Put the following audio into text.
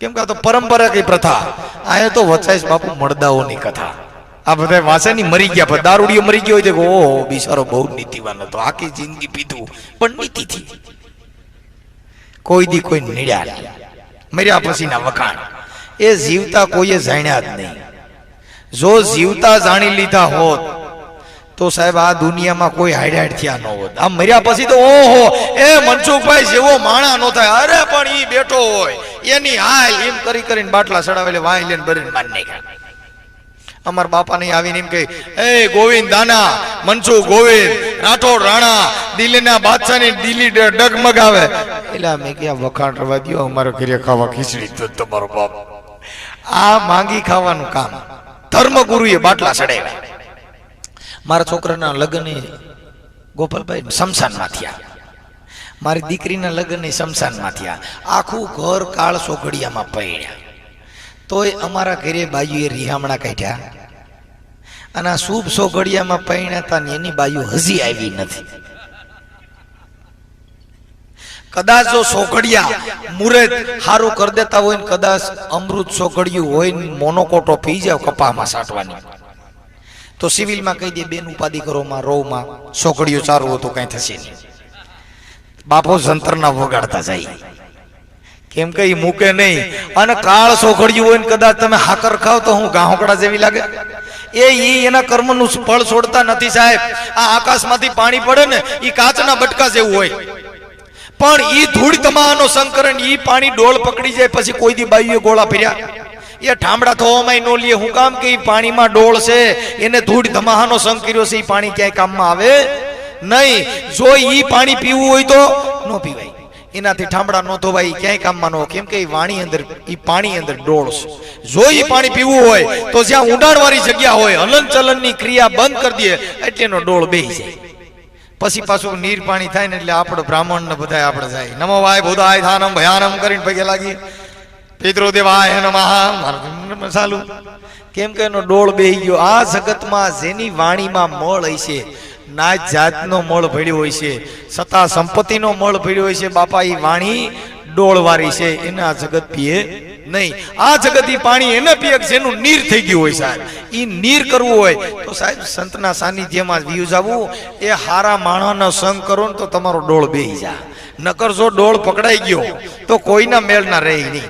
કેમ કે આ તો પરંપરા કઈ પ્રથા. આ તો વચાઈશ બાપુ મળદાઓની કથા. આ બધા વાસેની મરી ગયા, પણ દારૂડીઓ મરી ગયો હોય તો ઓહો, બિચારો બહુ નીતિવાન હતો. આખી જિંદગી પીધું, પણ નીતિથી. કોઈ દી કોઈ નીડ્યા. મર્યા પછીના વખાણ. એ જીવતા કોઈએ જાણ્યા જ નહીં. જો જીવતા જાણી લીધા હોત, તો સાહેબ આ દુનિયામાં કોઈ હાઈડાઈડ થયા ન હોત. આ મર્યા પછી તો, ઓહો, એ મનસુખભાઈ જેવો માણા નો થાય. અરે, પણ ઈ બેઠો હોય. એની હાલ એમ કરી કરીને બાટલા ચડાવેલી વાય લઈને ભરીને મારી નાખ્યા. અમાર બાપા નહીં આવીને એમ કહે, એ ગોવિંદ દાના મનસુ ગોવિંદ, રાઠોડ રાણા, દિલ્હીના બાદશાહની દિલ્હી ડગમગાવે. એટલે મેં ક્યાં વખાણ રવા દો અમારો ઘરે ખાવા ખીચડી તો તમારો બાપ. આ માંગી ખાવાનું કામ ધર્મગુરુએ બાટલા ચડાવ્યા. મારા છોકરાના લગ્ન ગોપાલભાઈ શમશાનમાં થયા. મારી દીકરીના લગ્ન શમશાનમાં થયા. આખું ઘર કાળ સોઘડિયામાં પડ્યા તોય અમારા ઘરે બાયુએ રિહામણા કાઢ્યા. અને આ શુભ સોઘડિયામાં પૈણ્યા હતા ને એની બાયુ હજી આવી નથી. કદાચ જો સોઘડિયા મુરત સારું કરી દેતા હોય ને કદાચ અમૃત સોઘડિયું હોય ને મોનોકોટો પી જાવ કપામાં સાટવાની. તો સિવિલમાં કહી દે, બેન, ઉપાધિ કરો, માં રોવમાં સોઘડિયું સારું હતું, કઈ થશે નહીં. બાપો જંતરના વગાડતા જાય. કેમ કે એ મૂકે નહીં. અને કાળ સોખડ્યું હોય ને કદાચ તમે હાકર ખાવ તો હું ગાહોકડા જેવી લાગે. એ એના કર્મનું ફળ છોડતા નથી સાહેબ. આ આકાશમાંથી પાણી પડે ને એ કાચના બટકા જેવું હોય. પણ ઈ ધૂળ તમાનો સંકરણ ઈ પાણી ડોળ પકડી જાય પછી કોઈ દી બાઈએ ગોળા ફેર્યા. એ ઠામડા થવામાં નો લે. હું કામ કે એ પાણીમાં ડોળ છે એને ધૂળ ધમાહાનો સંગ કર્યો છે એ પાણી ક્યાંય કામમાં આવે? નહીં, જો ઈ પાણી પીવું હોય તો ન પીવાય. એનાથી ઠામડા નો ધોવાય, ક્યાંય કામમાં નો કેમ કે ઈ વાણી અંદર, ઈ પાણી અંદર ડોળ છે. જો ઈ પાણી પીવું હોય, તો જ્યાં ઊંડાણવાળી જગ્યા હોય હલન ચલનની ક્રિયા બંધ કરી દઈએ એટલે એનો ડોળ બેહી જાય. પછી પાછું નીર પાણી થાય ને એટલે આપણે બ્રાહ્મણ ને બધા આપણે જાય. નમો વાય ભૂદાય ધાનમ ભયાનમ કરીને પગે લાગી. પિતૃદેવાય નમઃ. ચાલુ. કેમ કે એનો ડોળ બેહી ગયો. આ જગતમાં જેની વાણીમાં મળ હશે નાચ જાતનો મળ ભર્યો હોય છે. સતા સંપત્તિનો મળ ભર્યો હોય છે. બાપા એ વાણી ડોળવારી છે. એને આ જગત પીએ નહીં. આ જગત પાણી એને પીએ જેનું નીર થઈ ગયું હોય સાહેબ. એ નીર કરવું હોય તો સાહેબ સંતના સાનિધ્યમાં વ્યૂ જવું એ હારા માણસનો સંગ કરો ને તો તમારો ડોળ બેહી જા નકર જો ડોળ પકડાઈ ગયો તો કોઈના મેળ ના રહે નહીં.